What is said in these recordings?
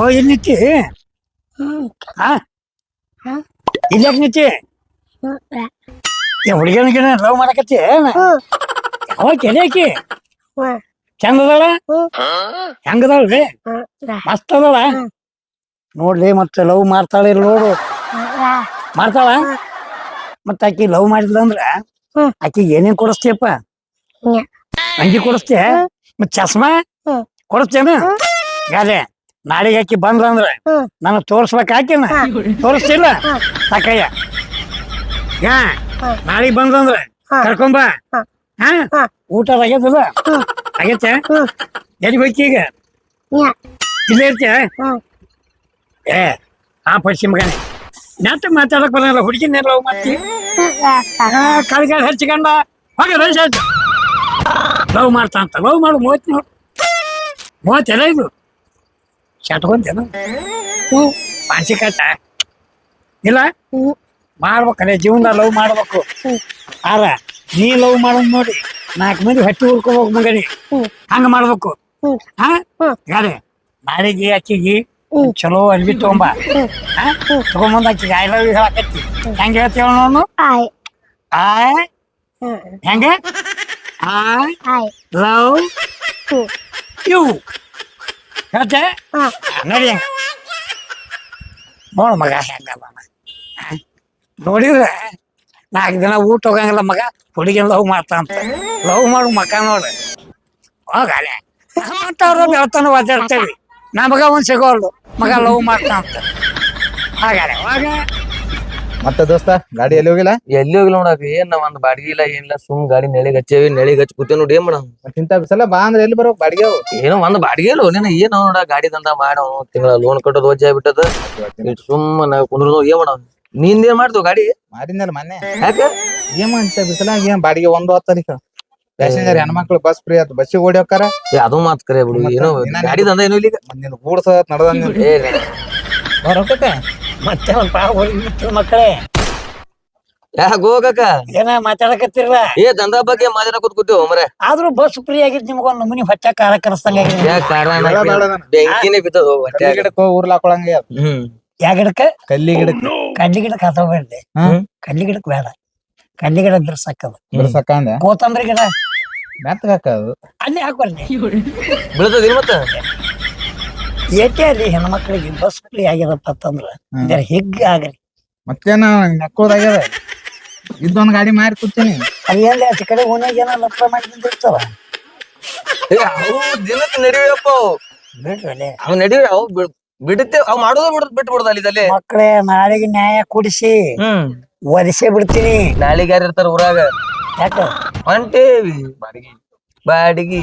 ಓ ಇಲ್ಲಿ ನಿಂತಿ ಹಾ? ಹಾ? ಇಲ್ಲಿ ಯಾಕೆ ನಿಂತಿ ಏ ಹುಡುಗನಿಗೆ ಲವ್ ಮಾಡಕತ್ತಿ ಏನ ಯಾವಾಗ ಕೆಲೆ ಆಕಿ. ಹ್ಮ್. ಚಂದ ಅದಾಳ ಹ್ಮ್. ಹೆಂಗದಾಳ್ರಿ? ರೀ. ಮಸ್ತ್ ಅದಾಳ. ನೋಡ್ಲಿ ಮತ್ತೆ ಲವ್ ಮಾಡ್ತಾಳ ನೋಡು. ಮಾಡ್ತಾಳ? ಮತ್ತೆ ಆಕಿ ಲವ್ ಮಾಡಿದ್ಲ ಅಂದ್ರ. ಆಕಿಗೆ ಏನೇನ್ ಕೊಡಿಸ್ತೀಯಪ್ಪ? ಅಂಗಿ ಕೊಡಿಸ್ತೀಯ? ಮತ್ತೆ ಚಸ್ಮಾ. ಕೊಡಿಸ್ತೇನ ಯಾರೇ ನಾಳೆಗೆ ಹಾಕಿ ಬಂದ್ರ ಅಂದ್ರ ಹ್ಮ್. ನನಗ್ ತೋರ್ಸ್ಬೇಕ ಆಕಿನ ತೋರಿಸ್ತಿಲ್ಲ. ಸಾಕಯ್ಯ. ಬಂದ್ರ ನಾಳೆಗ್ ಬಂದಂದ್ರ ಹ್ಮ್. ಕರ್ಕೊಂಬ ಹಾ. ಊಟ ಆಗ್ಯದಲ್ಲ ಆಗೈತ? ಎಲ್ಲಿ ಎಲ್ಲಿಗೆ ಹೋಯ್ತಿ ಈಗ. ಇಲ್ಲೇ ಇರ್ತೀಯ? ಏ ಆ ಪಶ್ಚಿಮ ಮಗನೇ. ನೆಟ್ಟ ಮಾತಾಡಕ್ ಬರಲ್ಲ ಹುಡುಗಿನೆಲ್ಲ ಮತ್ತೆ ಮಾಡ್ತಿ? ಕಳ್ಗಾಲ ಹಚ್ಕೊಂಡ ಹೋಗ ರೈಸ್ ಲವ್ ಮಾಡ್ತಾ ಅಂತ. ಲವ್ ಮಾಡು ಮೂವತ್ತು ಮೂವತ್ತೆಲ್ಲ ಇದು. ಚಟ್ಕೊಂತೇನು ಹ್ಞೂ ಮಾನಸಿಕತ ಇಲ್ಲ? ಹ್ಞೂ ಮಾಡ್ಬೇಕಲ್ಲ ಜೀವನ ಲವ್ ಮಾಡ್ಬೇಕು. ಆರ ನೀ ಲವ್ ಮಾಡೋದ್ ನೋಡಿ ನಾಲ್ಕು ಮಂದಿ ಹೊಟ್ಟೆ ಉಳ್ಕೋಬೇಕು ಮಗನಿ ಹಂಗ ಮಾಡ್ಬೇಕು. ಹಾ. ಯಾರೇ? ನಾಳೆಗೆ ಅಕ್ಕಿಗೆ ಚಲೋ ಅರ್ಬಿ ತಗೊಂಬ. ಹಾ ತಗೊಂಬಂದ ಅಕ್ಕಿಗೆ ಐ ಲವ್ ಹೇಳಕತ್ತಿ. ಹೆಂಗ ಹೇಳ್ತೀವ ನಾನು ಆಯ್ ಹೆಂಗ? ಐ ಆಯ್ ಲವ್ ಯು ಹೇಳ್ತೆ ನಡಿ. ಹಂಗ ನೋಡು ಮಗ ಹೆಂಗಲ್ಲ ನೋಡಿದ್ರೆ ನಾಲ್ಕು ದಿನ ಊಟ ಹೋಗಂಗಿಲ್ಲ ಮಗ ಹುಡುಗಿನ ಲವ್ ಮಾಡ್ತಾ ಅಂತ. ಲವ್ ಮಾಡು ಮಕ ನೋಡ್ರಿ ಹೋಗಲೆ ಮತ್ತವ್ರ ಬೆಳ್ತಾನ ಒದ್ದಾಡ್ತೇವಿ. ನಾ ಮಗ ಒಂದ್ ಸಿಗೋಲ್ದು. ಮಗ ಲವ್ ಮಾಡ್ತಾ ಅಂತ. ಹಾಗಾರೆ ಹೋಗ. ಮತ್ತೆ ದೋಸ್ತ ಗಾಡಿ ಎಲ್ಲಿ ಹೋಗಿಲ್ಲ? ಎಲ್ಲಿ ಹೋಗಿಲ್ಲ ನೋಡಕ್ ಏನ್ ಒಂದ್ ಬಾಡಿಗೆ ಇಲ್ಲ ಏನಿಲ್ಲ ಸುಮ್ ಗಾಡಿ ನೆಳಿಗ್ ಹಚ್ಚೇವಿ ನೆಳಿಗ್ ಹಚ್ಚಿ ಕೂತೇವ್ ನೋಡಿ ಏನ್ ಮಾಡೋ ಮತ್ತ್ ಇಂತ ಬಿಸಲ ಬಾ ಅಂದ್ರೆ ಎಲ್ಲಿ ಬರೋ ಬಾಡಿಗೆ ಅವು? ಏನೋ ಒಂದ್ ಬಾಡಿಗೆ ಇಲ್ಲ ನೀನ್ ಏನ್ ನೋಡ ಗಾಡಿ ದಂದ ಮಾಡೋ ತಿಂಗಳ ಲೋನ್ ಕಟ್ಟೋದು ವಜ್ಜೆ ಆಗ್ಬಿಟ್ಟದ. ಸುಮ್ ನಾವ್ ಕುಂದ್ರು ಏನ್ ಮಾಡೋ ನಿಂದ ಏನ್ ಮಾಡ್ತೀವ್ ಗಾಡಿ? ಮಾಡಿದ್ನಲ್ಲ ಮೊನ್ನೆ. ಯಾಕ? ಏನ್ ಅಂತ ಬಿಸಲಾಗ ಏನ್ ಬಾಡಿಗೆ ಒಂದು ತಾರೀಕು? ಪ್ಯಾಸೆಂಜರ್ ಹೆಣ್ಮಕ್ಳು ಬಸ್ ಫ್ರೀ ಆಯ್ತು ಬಸ್ಸಿಗೆ ಓಡಿ ಹೋಗ್ತಾರ ಏ ಅದು ಮಾತ್ ಕರೆ ಬಿಡು ಏನೋ ಗಾಡಿ ದಂದ ಏನೋ ಇಲ್ಲಿ ನಿನ್ ಗೂಡ್ಸ ನಡ್ದ ಏ ರೊಕ್ಕಕ್ಕೆ. ಮತ್ತೆ ಒಂದ್ ಪಾ ಹೋಗಿ ಮಕ್ಕಳೇ. ಯಾಕ ಹೋಗಕ್ಕ ಏನ ಮಾತಾಡಕತ್ತಿರಲ್ಲ ಏ ದಂದ ಬಗ್ಗೆ ಮಾತಾಡಕ್ ಕೂತೇವ್ ಮರೆ. ಆದ್ರೂ ಬಸ್ ಫ್ರೀ ಆಗಿದ್ ನಿಮ್ಗೊಂದ್ ನಮೂನಿ ಹೊಟ್ಟೆ ಕಾರ ಕರೆಸ್ತಂಗ ಯಾಕ ಕಾರಣ. ಬೆಂಕಿನೇ ಬಿದ್ದದ ಗಿಡಕ್ಕೆ ಅದ್. ಹ್ಮ್. ಯಾ ಗಿಡಕ್ಕ? ಕಲ್ಲಿ ಗಿಡಕ್ಕೆ ಕಡ್ಲಿ ಗಿಡಕ್ಕೆ ಹತ್ತೋಬೇಡ್ರಿ ಹ್ಮ್ ಕಡ್ಲಿ ಗಿಡಕ್ ಬೇಡ ಕಡ್ಲಿ ಗಿಡ ಬಿರ್ಸಕ್ಕದ ಬಿಡ್ಸಕ್ಕಂದೆ ಕೋತಂಬರಿ ಗಿಡ. ಮೆತ್ತಗಾಕ ಅದು. ಅಲ್ಲಿ ಹಾಕೊಳ್ರಿ ಬೀಳ್ತದ ಇಲ್ಲ ಮತ್ತ? ಏಟೇ ಅಲ್ಲಿ ಹೆಣ್ಮಕ್ಳಿಗೆ ಬಸ್ ಫ್ರೀ ಆಗ್ಯದಪ್ಪ ಅಂತಂದ್ರ? ಹ್ಮ್. ಜರ ಹಿಗ್ ಆಗ್ರಿ ಮತ್ತೇನ ನೆಕ್ಕೋದಾಗ್ಯದ? ಇದೊಂದು ಗಾಡಿ ಮಾರಿ ಕೂತೀನಿ. ಅಲ್ಲಿ ಆಚೆ ಕಡೆ ಓನಾಗ ಏನೋ ಲಪ್ಪ ಮಾಡಿ ಬಂದಿರ್ತಾವ ಏ ಅವು ದಿನಕ್ಕೆ ನಡಿಯಪ್ಪ ಅವು. ಬಿಡ್ರಿ. ಅವ್ ನಡಿವೆ ಅವು ಬಿಡ್- ಬಿಡುತ್ತೆ ಅವ್ ಮಾಡೋದು ಬಿಡುದ್ ಬಿಟ್ಟು ಬಿಡದ ಅಲ್ಲಿ ಇದಲ್ಲಿ ಮಕ್ಕಳೇ ನಾಳೆಗೆ ನ್ಯಾಯ ಕೂಡಿಸಿ. ಹ್ಮ್. ಒರೆಸೇ ಬಿಡ್ತೀನಿ. ನಾಳೆಗೆ ಯಾರು ಇರ್ತಾರ ಊರಾಗ. ಯಾಕ? ಹೊಂಟೇವಿ. ಬಾಡಿಗೆ. ಬಾಡಿಗೆ.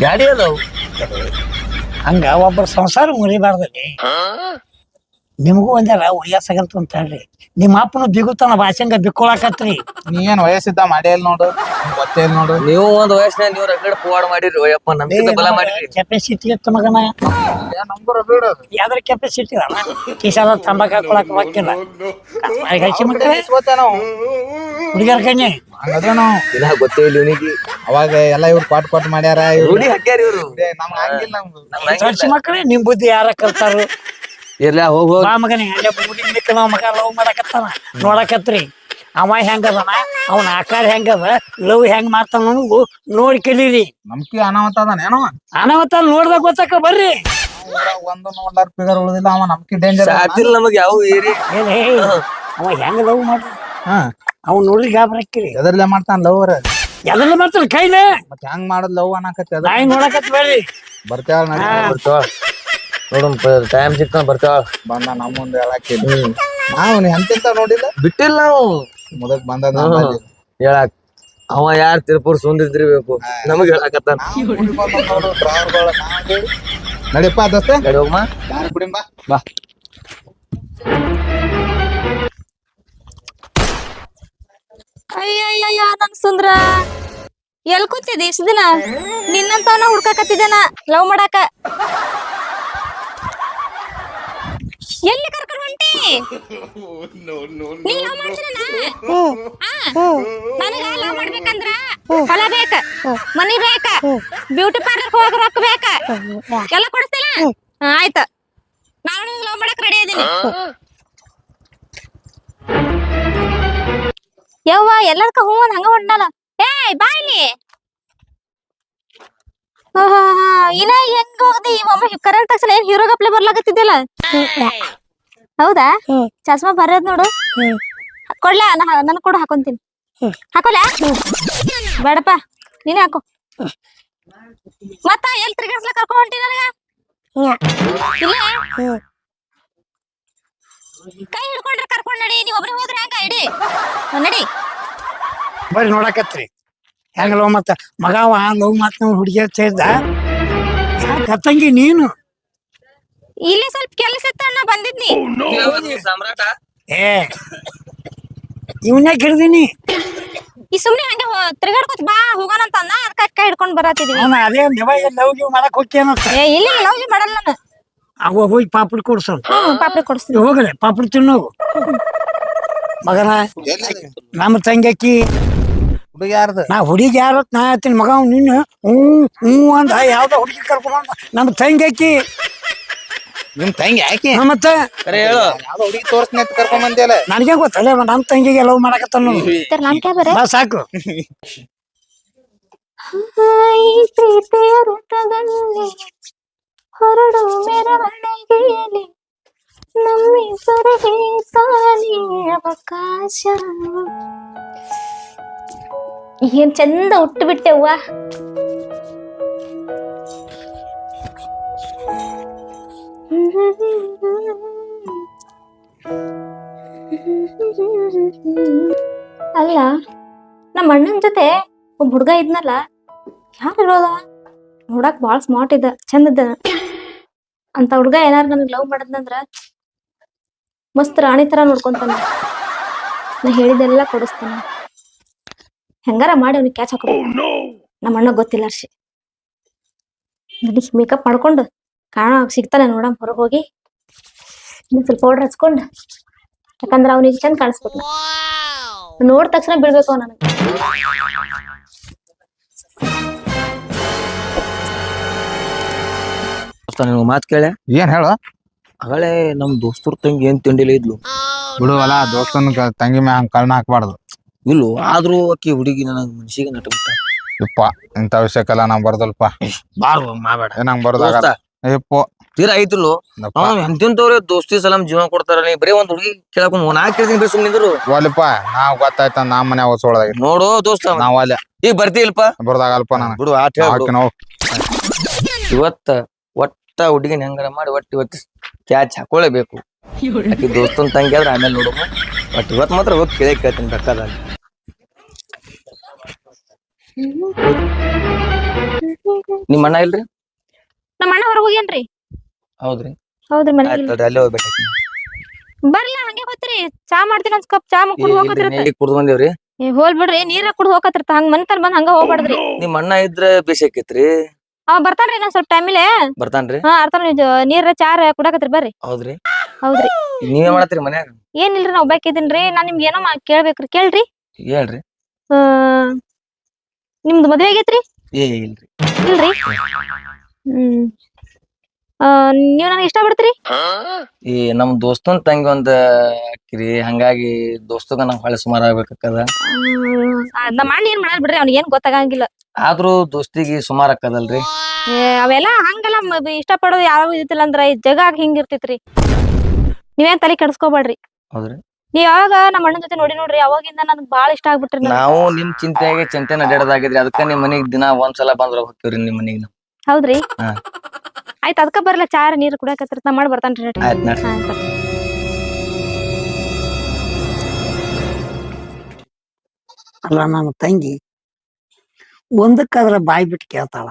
ಗಾಡಿ ಅದಾವು. ಹಂಗ ಒಬ್ಬರ ಸಂಸಾರ ಮುರಿಬಾರ್ದಲ್ಲಿ ನಿಮಗೂ ಒಂದ್ಯಾರ ವಯಸ್ಸಾಗಂತ ಅಂತ ಹೇಳ್ರಿ. ನಿಮ್ಮ ಅಪ್ಪನು ಬಿಗುತ್ತಾನ ಭಾಷೆಂಗ ಬಿಕ್ಕೊಳಕತ್ರಿ. ನೀ ಏನ್ ವಯಸ್ಸಿದ್ದ ಮಾಡೇ ಇಲ್ಲ ನೋಡು ನಿಂಗ್ ಗೊತ್ತೇ ಇಲ್ಲ ನೋಡು. ನೀವು ಒಂದ್ ವಯಸ್ಸಿನಾಗ ನೀವು ರಗಡ್ ಪವಾಡ ಮಾಡಿರಿ ಅಯ್ಯಪ್ಪ ನಮ್ಗೆ ಬಲ ಮಾಡಿರಿ. ಕೆಪಾಸಿಟಿ ಇತ್ತು ಮಗನ. ನಂಬರ್ ಬಿಡೋದು ಯಾವ್ದ್ರ ಕೆಪಾಸಿಟಿ ಅಲ್ಲ ಕಿಶಾದ ತಂಬಾಕ್ ಹಾಕೊಳಕ್ ಬಾಕಿಲ್ಲ ಹಚ್ಚಿ ಮಕ್ಕಳೇ. ನಾವು ಹುಡುಗಿಯರ್ ಕಣ್ಣಿ. ಹಂಗದ ನಾವು. ಇನ್ನ ಗೊತ್ತೇ ಇಲ್ಲ ಇವನಿಗೆ. ಅವಾಗ ಎಲ್ಲ ಇವ್ರು ಪಾಟ್ ಪಾಟ್ ಮಾಡ್ಯಾರ ಇವ್ರು ರೂಢಿ ಹಾಕ್ಯಾರ ಇವ್ರು. ನಮ್ಗೆ ಹಂಗಿಲ್ಲ ನಮ್ದು. ನಮ್ಗ್ ಹಂಗಿಲ್ಲ. ಹಚ್ಚಿ ಮಕ್ಕಳೇ ನಿಮ್ ಬುದ್ಧಿ ಯಾರ ಕಲ್ತಾರು? ಇರ್ಲ ಹೋಗ ಹೋಗ್. ಬಾ ಮಗನೇ ಅಲ್ಲೇ ಬುಡಿ ಮಿಕ್ಕ ನಾವ್ ಮಗ ಲವ್ ಮಾಡಕತ್ತಾನ. ನೋಡಕತ್ರಿ ಅವ ಹೆಂಗದನ ಅವನ ಆಕಾರ ಹೆಂಗದ? ಲವ್ ಹೆಂಗ್ ಮಾಡ್ತಾನ ಅನ್ನೋದು ನೋಡಿ ಕಲೀರಿ ನಮ್ಕಿ ಅನಾಹುತ ಅದಾನ ಅನಾಹುತ ಅನಾವತ್ತ ನೋಡ್ದಾಗ ಗೊತ್ತಾಕ ಬರ್ರಿ. ಒಂದು ನೋಡ್ಲಾರ ಫಿಗರ್ ಉಳಿದಿಲ್ಲ ಅವ ನಮ್ಕಿ ಡೇಂಜರ್ ಅದಿಲ್ಲ ನಮಗ್ ಯಾವ ಏರಿ ಏನ್ ಹೇ ಅವ ಹೆಂಗ ಲವ್ ಮಾಡ ಹಾ. ಅವ್ನು ನೋಡ್ರಿ ಗಾಬ್ರಕ್ಕಿರಿ ಎದರ್ಲೆ ಮಾಡ್ತಾನ ಲವ್ರ ಎದರ್ಲೆ ಮಾಡ್ತಾನ ಕೈಲೇ ಮತ್ ಹೆಂಗ್ ಮಾಡದ್ ಲವ್ ಅನ್ನಕತ್ತಿ ಅದ ನಾಯಿ ನೋಡಕತ್ ಬರ್ರಿ ಬರ್ತಾಳ ನಡಿ ನೋಡಮ್ ಟೈಮ್ ಸಿಕ್ತ ಬರ್ತಾವ ಬಂದ ನಮ್ಮ ಮುಂದೆ ಹೇಳಕ್ಕೆ ನಾವು ಎಂತೆಂತ ನೋಡಿಲ್ಲ? ಬಿಟ್ಟಿಲ್ಲ ನಾವು. ಮೊದಕ್ ಬಂದ ಹೇಳಾಕ. ಅವ ಯಾರ್ ತಿರುಪುರ್ ಸುಂದಿರ್ತಿರ್ಬೇಕು ನಮಗ್ ಹೇಳಾಕತ್ತಾನ. ನಡಿಯಪ್ಪ ದೋಸ್ತ? ನಡಿ ಹೋಗಮ್ಮ ಯಾರು ಕುಡಿಂಬ ಬಾ. ಅಯ್ಯಯ್ಯಯ್ಯ ನನ್ ಸುಂದ್ರ. ಎಲ್ ಕೂತಿದ್ದೆ ಇಷ್ಟ ದಿನ? ನಿನ್ನಂತವನ ಹುಡ್ಕಾಕತ್ತಿದ್ದೇನ? ಲವ್ ಮಾಡಾಕ? ಎಲ್ಲಿ ಕರ್ಕೊಂಡು ಹೊಂಟಿ? ನೀ ಲವ್ ನನಗ ಲವ್ ಮಾಡ್ಬೇಕಂದ್ರ ಹೊಲ ಬೇಕ ಮನಿ ಬೇಕ ಬ್ಯೂಟಿ ಪಾರ್ಲರ್ ಹೋಗಿ ರೊಕ್ಕ ಬೇಕ. ಎಲ್ಲ ಕೊಡಿಸ್ತಿಲ್ಲ ಆಯ್ತ. ನಾನು ನಿಮ್ಗೆ ಲವ್ ಮಾಡಕ್ ರೆಡಿ ಇದೀನಿ. ಯವ್ವ ಎಲ್ಲದಕ್ಕ ಹೂ ಹಂಗ ಹೊಂಟಲ್ಲ ಏಯ್ ಬಾಯ್ಲಿ ಇನ್ನ ಹೆಂಗ್ ಹೋಗ್ದಿ? ಒಮ್ಮೆ ಕರೆಂಟ್ ತಕ್ಷಣ ಏನ್ ಹೀರೋ ಗಪ್ಲೆ ಬರ್ಲಾಕತ್ತಿದ್ದಿಲ್ಲ ಹೌದಾ. ಚಸ್ಮಾ ಬರೋದ್ ನೋಡು. ಕೊಡ್ಲಾ? ನನ್ ಕೂಡ ಹಾಕೊಂತೀನಿ. ಹಾಕೋಲ್ಲ ಬೇಡಪ್ಪ. ನೀನೇ ಹಾಕೋ. ಮತ್ತ ಎಲ್ ತಿರ್ಗಾಡ್ಸ್ಲಕ್ ಕರ್ಕೊಂಡ್ ಹೊಂಟಿ ನನಗ. ಕೈ ಹಿಡ್ಕೊಂಡ್ರೆ ಕರ್ಕೊಂಡ್ ನಡಿ. ನೀವ್ ಒಬ್ರೇ ಹೋದ್ರೆ ಹಂಗ ಇಡಿ ನಡಿ. ಬರ್ರಿ ನೋಡಕತ್ರಿ. ಹೆಂಗ ಮತ್ತೆ? ಮತ್ತ ಮಗ ಅವ ಲವ್ ಮಾತ್ ನಾವು ಹುಡುಗಿ ಸೇರ್ದ ಯಾಕ ನೀನು? ಇಲ್ಲಿ ಸ್ವಲ್ಪ ಕೆಲಸ ಇತ್ತ ನಾ ಬಂದಿದ್ನಿ. ಸಾಮ್ರಾಟ? ಏ ಇವನ್ನೇ ಹಿಡ್ದೀನಿ? ಈ ಸುಮ್ನೆ ಹಂಗೆ ತಿರ್ಗಾಡ್ಕೊತ ಬಾ ಹೋಗೋಣ ಅಂತ ಅಂದ ಅದಕ್ಕೆ ಕೈ ಹಿಡ್ಕೊಂಡ್ ಬರತ್ತಿದೀವಿ. ಅವನ ಅದೇ ನೆವ ಲವ್ ಗಿವ್ ಮಾಡಕ್ ಹೋಗ್ತೇನಂತ ಏ ಇಲ್ಲಿ ಲವ್ ಮಾಡಲ್ಲ ನಾನು. ಅವ ಹೋಗಿ ಪಾಪಡ್ ಕೊಡ್ಸೋ. ಹ್ಮ್ ಪಾಪಡಿ ಕೊಡಿಸ್ತೀನಿ. ಹೋಗಲೆ ಪಾಪಡ್ ತಿನ್ನೋಗು. ಮಗನ ನಮ್ಮ ತಂಗ್ಯಾಕಿ ಹುಡುಗ ಯಾರ್ದು? ನಾ ಹುಡುಗಿ ಯಾರ ನಾ ಹೇಳ್ತೀನಿ ಮಗ ಅವ್ನು ನಿನ್ನ ಹ್ಞೂ ಹ್ಞೂ ಅಂದ ಯಾವ್ದೋ ಹುಡುಗಿ ಕರ್ಕೊಂಡ್ ನಮ್ಮ ಹಾಕಿ ನಿಮ್ ತಂಗಿ ಹಾಕಿ ಹಾ, ಮತ್ತ? ಕರೆ ಹೇಳು. ಯಾವ್ದೋ ಹುಡುಗಿ ತೋರ್ಸ್ನಿ ಅಂತ ಕರ್ಕೊಂಡ್ ನನಗೆ ಗೊತ್ತಲ್ಲ ನಮ್ಮ ತಂಗಿಗೆ ಲವ್ ಮಾಡಕತ್ತನು ಸರ್ ನಾನ್ ಕ್ಯಾ ಬರೇ ಬಾ ಸಾಕು. ಪ್ರೀತಿಯ ರೂಪದಲ್ಲಿ ಹೊರಡು ಮೆರವಣಿಗೆಯಲ್ಲಿ ನಮ್ಮಿಬ್ಬರಿಗೆ ಸಾಲಿ ಅವಕಾಶ. ಏನ್ ಚಂದ ಹುಟ್ಟು ಬಿಟ್ಟೆವ್ವ. ಅಲ್ಲ ನಮ್ಮ ಅಣ್ಣನ ಜೊತೆ ಒಬ್ಬ ಹುಡ್ಗ ಇದ್ನಲ್ಲ ಯಾರು ಇರೋದ ನೋಡಕ್ ಬಾಳ ಸ್ಮಾರ್ಟ್ ಇದ್ದ, ಚಂದ ಇದ್ದ. ಅಂತ ಹುಡ್ಗ ಏನಾರ ನನಗೆ ಲವ್ ಮಾಡದ್ನಂದ್ರ, ಮಸ್ತ್ ರಾಣಿ ತರ ನೋಡ್ಕೊಂತಾನ. ನಾ ಹೇಳಿದೆಲ್ಲ ಕೊಡಿಸ್ತಾನ. ಹೆಂಗಾರ ಮಾಡಿ ಅವ್ನಿಗೆ ಕ್ಯಾಚ್ ಹಾಕೋ ನಮ್ಮ ಅಣ್ಣ ಗೊತ್ತಿಲ್ಲ ಅರ್ಷಿ ಮೇಕಪ್ ಮಾಡ್ಕೊಂಡು ಕಾಣ ಸಿಗ್ತಾನೆ ನೋಡಮ್ ಹೊರಗೆ ಹೋಗಿ. ಇನ್ನೊಂದ್ ಸ್ವಲ್ಪ ಪೌಡರ್ ಹಚ್ಕೊಂಡು ಯಾಕಂದ್ರೆ ಅವ್ನಿಗೆ ಚಂದ ಕಾಣಿಸ್ಬೇಕು. ನೋಡ್ ತಕ್ಷಣ ಬಿಡ್ಬೇಕು ನನಗೆ. ನೀವು ಮಾತ್ ಕೇಳೆ? ಏನ್ ಹೇಳು? ಅಗಳೇ ನಮ್ ದೋಸ್ತರ್ ತಂಗಿ ಏನ್ ತಿಂಡಿಲಿ ಇದ್ಲು? ಬಿಡುವಲ್ಲ ದೋಸ್ತನ್ ತಂಗಿ ಮ್ಯಾಗ ಕಣ್ಣ ಕಳ್ನ ಹಾಕ್ಬಾರ್ದು. ಇಲ್ಲು ಆದ್ರೂ ಆಕಿ ಹುಡುಗಿ ನನಗೆ ಮನ್ಸಿಗೆ ನಟ್ಬಿಟ್ಟ. ಯಪ್ಪ ಇಂಥ ವಿಷಯಕ್ಕೆಲ್ಲ ನಂಗ್ ಬರ್ದಲ್ಪ. ಬಾರ್ ಮಾಬೇಡ. ನಂಗೆ ನಂಗ್ ಬರೋದಾಗಲ್ಲ ಯಪ್ಪೋ. ತೀರಾ ಐತಿಲ್ಲು ಅವ್ ಎಂತಿಂತವ್ರೆ ದೋಸ್ತಿ ಸಲಮ್ ಜೀವನ ಕೊಡ್ತಾರ ನೀ ಬರೀ ಒಂದ್ ಹುಡುಗಿ ಕೇಳಕ್ ನಾ ಕೇಳ್ತೀನಿ ಬರೀ ಸುಮ್ಮನೆ ನಿಂದ್ರು. ಒಲ್ಲಪ್ಪ ನಾವ್ ಗೊತ್ತಾಯ್ತ ನಾ ಮನೆ ಹೊಸೊಳದಾಗ ನೋಡು ದೋಸ್ತ ನಾವ್ ಅಲ್ಲ. ಈಗ ಬರ್ತೀಯಲ್ಪ ಬರ್ದಾಗಲ್ಪ ನಾನು. ಬಿಡು ಆಟ. ನಾವು ಇವತ್ತ ಒಟ್ಟ ಹುಡುಗಿನ ಹೆಂಗಾರ ಮಾಡಿ ಒಟ್ಟ ಇವತ್ತು ಕ್ಯಾಚ್ ಹಾಕೊಳ್ಳೇಬೇಕು ಆಕಿ ದೋಸ್ತನ್ ತಂಗಿ ಆದ್ರೆ ಆಮೇಲೆ ನೋಡು ಬಟ್ ಇವತ್ ಮಾತ್ರ ಹೋಗಿ ಕೇಳೇ ಕೇಳ್ತೀನಿ ಬೇಕಾದ ನಿಮ್ ಅಣ್ಣ ಇಲ್ರಿ ನಮ್ಮ ಅಣ್ಣ ಹೊರಗೆ ಹೋಗ್ಯಾನ್ರಿ. ಹೌದ್ರಿ. ಹೌದ್ರಿ ಮನೆ ಆಯ್ತು ಅಲ್ಲೇ ಹೋಗ್ಬೇಕು ಬರ್ಲ ಹಂಗೆ ಹೋಗ್ತೀರಿ ಚಾ ಮಾಡ್ತೀನಿ ಒಂದ್ ಕಪ್ ಚಾ ಮುಕ್ಕೊಂಡು ಹೋಗ್ತಿರ್ತೀನಿ ಕುಡ್ದು ಬಂದೇವ್ರಿ? ಏ ಹೋಲ್ ಬಿಡ್ರಿ ನೀರ ಕುಡ್ದು ಹೋಗತ್ತಿರ್ತ ಹಂಗ ಮನ್ ಬಂದ್ ಹಂಗ ಹೋಗ್ಬಾರ್ದ್ರಿ. ನಿಮ್ಮ ಅಣ್ಣ ಇದ್ರೆ ಬೇಸಕ್ಕಿತ್ರಿ ಅವ ಬರ್ತಾನ್ರಿ ನಾನ್ ಸ್ವಲ್ಪ ಟೈಮಿಲೆ ಬರ್ತಾನ್ರಿ? ಹಾ ಅರ್ಥ ನೀರ ಚಾರ್ ಕುಡಾಕತ್ರಿ ಬರ್ರಿ. ಹೌದ್ರಿ. ಹೌದ್ರಿ. ನೀವೇ ಮನ್ಯಾಗ? ಏನಿಲ್ರಿ ನಾ ಒಬ್ಬಾಕಿದ್ದೀನ್ರಿ ನಾ ನಿಮ್ಗೆ ಏನೋ ಮಾ- ಕೇಳ್ಬೇಕ್ರಿ. ಕೇಳ್ರಿ. ಹೇಳ್ರಿ. ಆ, ನಿಮ್ದು ಮದ್ವೆ ಆಗೈತ್ರಿ? ಏ ಇಲ್ರಿ. ಇಲ್ರಿ? ಹ್ಮ್. ಆ, ನೀವ್ ನನಗೆ ಇಷ್ಟ ಪಡ್ತೀರಿ? ಈ ನಮ್ ದೋಸ್ತನ್ ತಂಗಿ ಒಂದ್ ಅಕ್ಕಿರಿ ಹಂಗಾಗಿ ದೋಸ್ತಗ ನಾವು ಹೊಳೆ ಸುಮಾರು ಆಗ್ಬೇಕದ ನಮ್ಮ ಅಣ್ಣ ಏನ್ ಮಾಡಲ್ ಬಿಡ್ರಿ. ಅವ್ನಿಗೆ ಏನ್ ಗೊತ್ತಾಗಂಗಿಲ್ಲ. ಆದ್ರೂ ದೋಸ್ತಿಗೆ ಸುಮಾರ್ ಆಕ್ಕದಲ್ರಿ ಏ, ಅವೆಲ್ಲ ಹಂಗಲ್ಲ. ಮ- ಇಷ್ಟ ಪಡೋದು ಯಾವ ಇದಿಲ್ಲ ಅಂದ್ರ ಈ ಜಗಾಗ್ ಹಿಂಗ್ ಇರ್ತೈತ್ರಿ. ನೀವೇನ್ ತಲೆ ಕೆಡ್ಸ್ಕೊಬೇಡ್ರಿ ಹೌದ್ರಿ ನೀವ್ ಯಾವಾಗ ನಮ್ಮ ಅಣ್ಣನ ಜೊತೆ ನೋಡಿ ನೋಡ್ರಿ ಅವಾಗಿಂದ ನನ್ಗ್ ಬಾಳ ಇಷ್ಟ ಆಗ್ಬಿಟ್ರಿ ನನಗ್. ನಾವು ನಿಮ್ ಚಿಂತೆಗೆ ಚಿಂತೆ ನಡೆಯೋದಾಗಿದ್ರಿ ಅದಕ್ಕ ನಿಮ್ ಮನಿಗ್ ದಿನ ಒಂದ್ಸಲ ಬಂದ್ರ ಹೋಗ್ತೀವ್ರಿ ನಿಮ್ ಮನಿಗ್ ನಾವ್ ಹೌದ್ರಿ ಹಾ. ಆಯ್ತ್ ಅದಕ್ಕ ಬರ್ಲ ಚಾರ ನೀರ್ ಕುಡಿಯಕತ್ತಿರ್ತ ನಾ ಮಾಡಿ ಬರ್ತಾನ್ರಿ ನಡ್ರಿ. ಆಯ್ತ್ ನಡ್ರಿ ಹಾ, ಆಯ್ತ್. ಅಲ್ಲ ನನ್ನ ತಂಗಿ ಒಂದಕ್ಕಾದ್ರ ಬಾಯಿ ಬಿಟ್ಟು ಕೇಳ್ತಾಳ